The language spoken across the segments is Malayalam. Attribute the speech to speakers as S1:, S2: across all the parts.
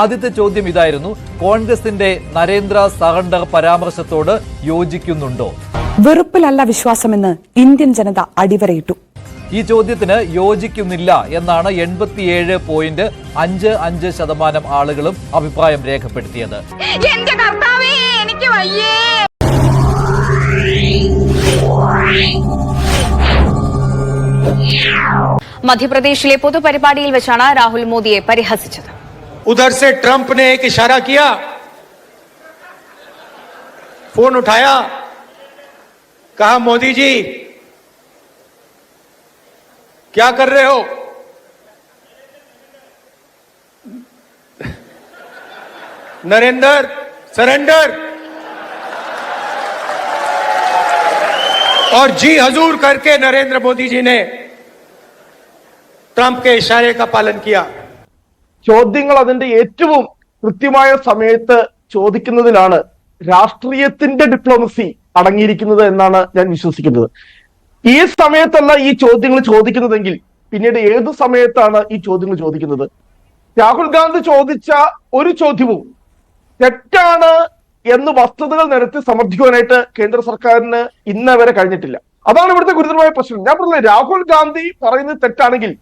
S1: ആദ്യത്തെ ചോദ്യം ഇതായിരുന്നു. കോൺഗ്രസിന്റെ നരേന്ദ്ര സഹണ്ട പരാമർശത്തോട് യോജിക്കുന്നുണ്ടോ?
S2: വെറുപ്പിലല്ല വിശ്വാസമെന്ന് ഇന്ത്യൻ ജനത അടിവരയിട്ടു.
S1: ഈ ചോദ്യത്തിന് യോജിക്കുന്നില്ല എന്നാണ് എൺപത്തിയേഴ് പോയിന്റ് അഞ്ച് അഞ്ച് ശതമാനം ആളുകളും അഭിപ്രായം രേഖപ്പെടുത്തിയത്.
S3: എനിക്ക് വയ്യേ.
S4: മധ്യപ്രദേശിലെ പൊതുപരിപാടിയിൽ വെച്ചാണ് രാഹുൽ മോദിയെ പരിഹസിച്ചത്.
S5: उधर से ट्रंप ने एक इशारा किया। फ़ोन उठाया। कहा, मोदी जी, क्या कर रहे हो? नरेंद्र, सरेंडर। और जी हजूर करके नरेंद्र मोदी जी ने ट्रंप के इशारे का पालन किया।
S6: ചോദ്യങ്ങൾ അതിന്റെ ഏറ്റവും കൃത്യമായ സമയത്ത് ചോദിക്കുന്നതിലാണ് രാഷ്ട്രീയത്തിന്റെ ഡിപ്ലോമസി അടങ്ങിയിരിക്കുന്നത് എന്നാണ് ഞാൻ വിശ്വസിക്കുന്നത്. ഈ സമയത്തല്ല ഈ ചോദ്യങ്ങൾ ചോദിക്കുന്നതെങ്കിൽ പിന്നീട് ഏത് സമയത്താണ് ഈ ചോദ്യങ്ങൾ ചോദിക്കുന്നത്? രാഹുൽ ഗാന്ധി ചോദിച്ച ഒരു ചോദ്യവും തെറ്റാണ് എന്ന് വസ്തുതകൾ നിരത്തി സമർത്ഥിക്കുവാനായിട്ട് കേന്ദ്ര സർക്കാരിന് ഇന്നവരെ കഴിഞ്ഞിട്ടില്ല. അതാണ് ഇവിടുത്തെ ഗുരുതരമായ പ്രശ്നം. ഞാൻ പറഞ്ഞത് രാഹുൽ ഗാന്ധി പറയുന്നത് തെറ്റാണെങ്കിൽ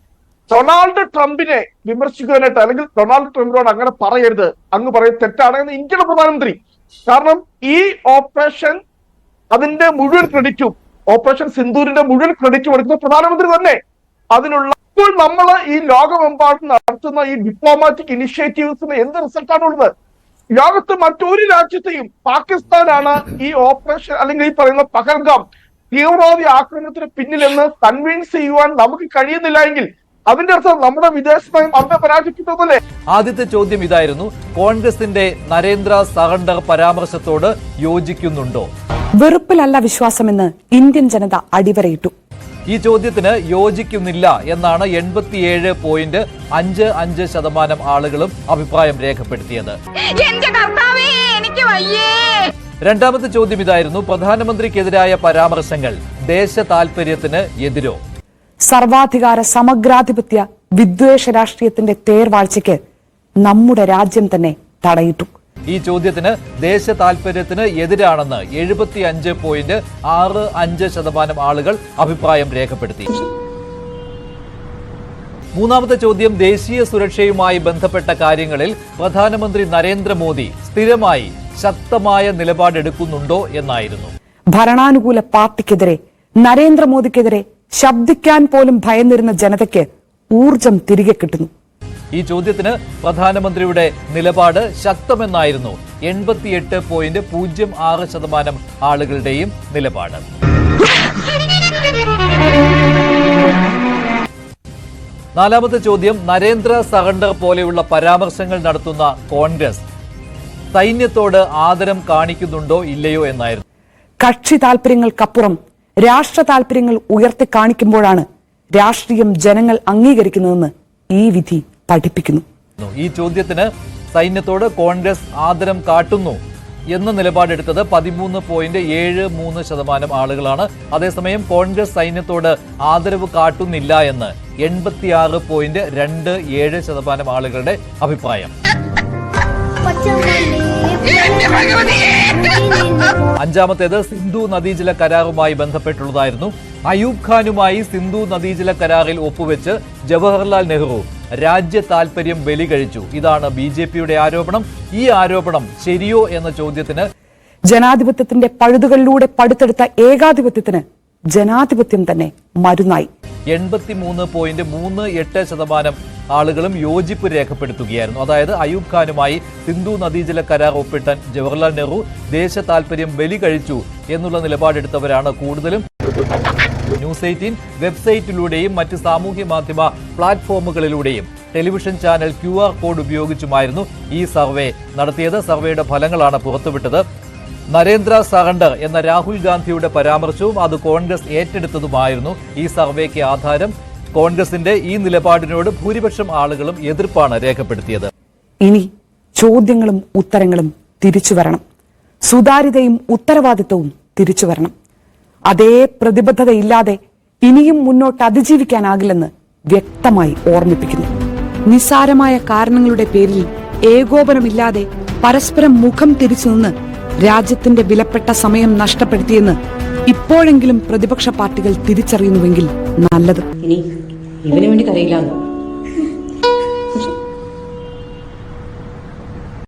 S6: ഡൊണാൾഡ് ട്രംപിനെ വിമർശിക്കുവാനായിട്ട് അല്ലെങ്കിൽ ഡൊണാൾഡ് ട്രംപിനോട് അങ്ങനെ പറയരുത്. അങ്ങ് പറയുന്നത് തെറ്റാണെന്ന് ഇന്ത്യയുടെ പ്രധാനമന്ത്രി. കാരണം ഈ ഓപ്പറേഷൻ അതിന്റെ മുഴുവൻ ക്രെഡിറ്റും ഓപ്പറേഷൻ സിന്ദൂരിന്റെ മുഴുവൻ ക്രെഡിറ്റും എടുക്കുന്ന പ്രധാനമന്ത്രി തന്നെ. അതിനുള്ള ഇപ്പോൾ നമ്മൾ ഈ ലോകമെമ്പാടും നടത്തുന്ന ഈ ഡിപ്ലോമാറ്റിക് ഇനിഷ്യേറ്റീവ്സിന് എന്ത് റിസൾട്ടാണ് ഉള്ളത്? ലോകത്ത് മറ്റൊരു രാജ്യത്തെയും പാകിസ്ഥാനാണ് ഈ ഓപ്പറേഷൻ അല്ലെങ്കിൽ ഈ പറയുന്ന പഹൽഗാം തീവ്രവാദി ആക്രമണത്തിന് പിന്നിലെന്ന് കൺവിൻസ് ചെയ്യുവാൻ നമുക്ക് കഴിയുന്നില്ല എങ്കിൽ അതിന്റെ അർത്ഥം നമ്മുടെ വിദേശ നയം അവിടെ പരാജയപ്പെട്ടതല്ലേ?
S1: ആദ്യത്തെ ചോദ്യം ഇതായിരുന്നു. കോൺഗ്രസിന്റെ നരേന്ദ്ര സറണ്ടർ പരാമർശത്തോട് യോജിക്കുന്നുണ്ടോ?
S2: വെറുപ്പിലല്ല വിശ്വാസമെന്ന് ഇന്ത്യൻ ജനത അടിവരയിട്ടു.
S1: ഈ ചോദ്യത്തിന് യോജിക്കുന്നില്ല എന്നാണ് എൺപത്തിയേഴ് പോയിന്റ് അഞ്ച് അഞ്ച് ശതമാനം ആളുകളും അഭിപ്രായം രേഖപ്പെടുത്തിയത്.
S3: എന്റെ കർത്താവേ എനിക്ക് വയ്യേ.
S1: രണ്ടാമത്തെ ചോദ്യം ഇതായിരുന്നു. പ്രധാനമന്ത്രിക്കെതിരായ പരാമർശങ്ങൾ ദേശ താൽപര്യത്തിന് എതിരോ?
S2: സർവാധികാര സമഗ്രാധിപത്യ വിദ്വേഷ രാഷ്ട്രീയത്തിന്റെ തേർവാഴ്ചയ്ക്ക് നമ്മുടെ രാജ്യം തന്നെ തടയിട്ടു.
S1: ഈ ചോദ്യത്തിന് ദേശ താൽപര്യത്തിന് എതിരാണെന്ന് എഴുപത്തി അഞ്ച് പോയിന്റ് ആറ് അഞ്ച് ശതമാനം ആളുകൾ അഭിപ്രായം രേഖപ്പെടുത്തി. മൂന്നാമത്തെ ചോദ്യം ദേശീയ സുരക്ഷയുമായി ബന്ധപ്പെട്ട കാര്യങ്ങളിൽ പ്രധാനമന്ത്രി നരേന്ദ്രമോദി സ്ഥിരമായി ശക്തമായ നിലപാടെടുക്കുന്നുണ്ടോ എന്നായിരുന്നു.
S2: ഭരണാനുകൂല പാർട്ടിക്കെതിരെ നരേന്ദ്രമോദിക്കെതിരെ ശബ്ദിക്കാൻ പോലും ഭയന്നിരുന്ന ജനതയ്ക്ക് ഊർജം തിരികെ കിട്ടുന്നു.
S1: ഈ ചോദ്യത്തിന് പ്രധാനമന്ത്രിയുടെ നിലപാട് ശക്തമെന്നായിരുന്നു എൺപത്തിയെട്ട് പോയിന്റ് പൂജ്യം ആറ് ശതമാനം ആളുകളുടെയും നിലപാട്. നാലാമത്തെ ചോദ്യം നരേന്ദ്ര സറണ്ടർ പോലെയുള്ള പരാമർശങ്ങൾ നടത്തുന്ന കോൺഗ്രസ് സൈന്യത്തോട് ആദരം കാണിക്കുന്നുണ്ടോ ഇല്ലയോ എന്നായിരുന്നു.
S2: കക്ഷി താല്പര്യങ്ങൾക്കപ്പുറം രാഷ്ട്ര താല്പര്യങ്ങൾ ഉയർത്തി കാണിക്കുമ്പോഴാണ് രാഷ്ട്രീയം ജനങ്ങൾ അംഗീകരിക്കുന്നതെന്ന് ഈ വിധി പഠിപ്പിക്കുന്നു.
S1: ഈ ചോദ്യത്തിന് സൈന്യത്തോട് കോൺഗ്രസ് ആദരം കാട്ടുന്നു എന്ന നിലപാടെടുത്തത് പതിമൂന്ന് പോയിന്റ് ഏഴ് മൂന്ന് ശതമാനം ആളുകളാണ്. അതേസമയം കോൺഗ്രസ് സൈന്യത്തോട് ആദരവ് കാട്ടുന്നില്ല എന്ന് എൺപത്തിയാറ് പോയിന്റ് രണ്ട് ഏഴ് ശതമാനം ആളുകളുടെ അഭിപ്രായം. അഞ്ചാമത്തേത് സിന്ധു നദീജല കരാറുമായി ബന്ധപ്പെട്ടുള്ളതായിരുന്നു. അയൂബ് ഖാനുമായി സിന്ധു നദീജല കരാറിൽ ഒപ്പുവെച്ച് ജവഹർലാൽ നെഹ്റു രാജ്യ താൽപര്യം ബലി കഴിച്ചു ഇതാണ് ബി ജെ പിയുടെ ആരോപണം. ഈ ആരോപണം ശരിയോ എന്ന ചോദ്യത്തിന്
S2: ജനാധിപത്യത്തിന്റെ പഴുതുകളിലൂടെ പടുത്തെടുത്ത ഏകാധിപത്യത്തിന് ജനാധിപത്യം തന്നെ മരുന്നായി.
S1: എൺപത്തിമൂന്ന് പോയിന്റ് മൂന്ന് എട്ട് ശതമാനം ആളുകളും യോജിപ്പ് രേഖപ്പെടുത്തുകയായിരുന്നു. അതായത് അയൂബ് ഖാനുമായി സിന്ധു നദീജല കരാർ ഒപ്പിട്ട ജവഹർലാൽ നെഹ്റു ദേശ താൽപര്യം ബലി കഴിച്ചു എന്നുള്ള നിലപാടെടുത്തവരാണ് കൂടുതലും. ന്യൂസ് എയ്റ്റീൻ വെബ്സൈറ്റിലൂടെയും മറ്റ് സാമൂഹ്യ മാധ്യമ പ്ലാറ്റ്ഫോമുകളിലൂടെയും television channel Q R code ഉപയോഗിച്ചുമായിരുന്നു ഈ സർവേ നടത്തിയത്. സർവേയുടെ ഫലങ്ങളാണ് പുറത്തുവിട്ടത്. നരേന്ദ്ര സറണ്ടർ എന്ന രാഹുൽ ഗാന്ധിയുടെ പരാമർശവും അത് കോൺഗ്രസ് ഏറ്റെടുത്തതുമായിരുന്നു. ഈ സർവേക്ക് ആധാരം കോൺഗ്രസിന്റെ ഈ നിലപാടിനോട് ഭൂരിപക്ഷം ആളുകളും എതിർപ്പാണ് രേഖപ്പെടുത്തിയത്.
S2: ഇനി ചോദ്യങ്ങളും ഉത്തരങ്ങളും തിരിച്ചു വരണം. സുതാര്യതയും ഉത്തരവാദിത്വവും തിരിച്ചു വരണം. അതേ പ്രതിബദ്ധതയില്ലാതെ ഇനിയും മുന്നോട്ട് അതിജീവിക്കാനാകില്ലെന്ന് വ്യക്തമായി ഓർമ്മിപ്പിക്കുന്നു. നിസ്സാരമായ കാരണങ്ങളുടെ പേരിൽ ഏകോപനമില്ലാതെ പരസ്പരം മുഖം തിരിച്ചു നിന്ന് രാജ്യത്തിന്റെ വിലപ്പെട്ട സമയം നഷ്ടപ്പെടുത്തിയെന്ന് ഇപ്പോഴെങ്കിലും പ്രതിപക്ഷ പാർട്ടികൾ തിരിച്ചറിയുന്നുവെങ്കിൽ നല്ലത്.
S7: ഇനി ഇവന് വേണ്ടി കരയില്ലാന്ന്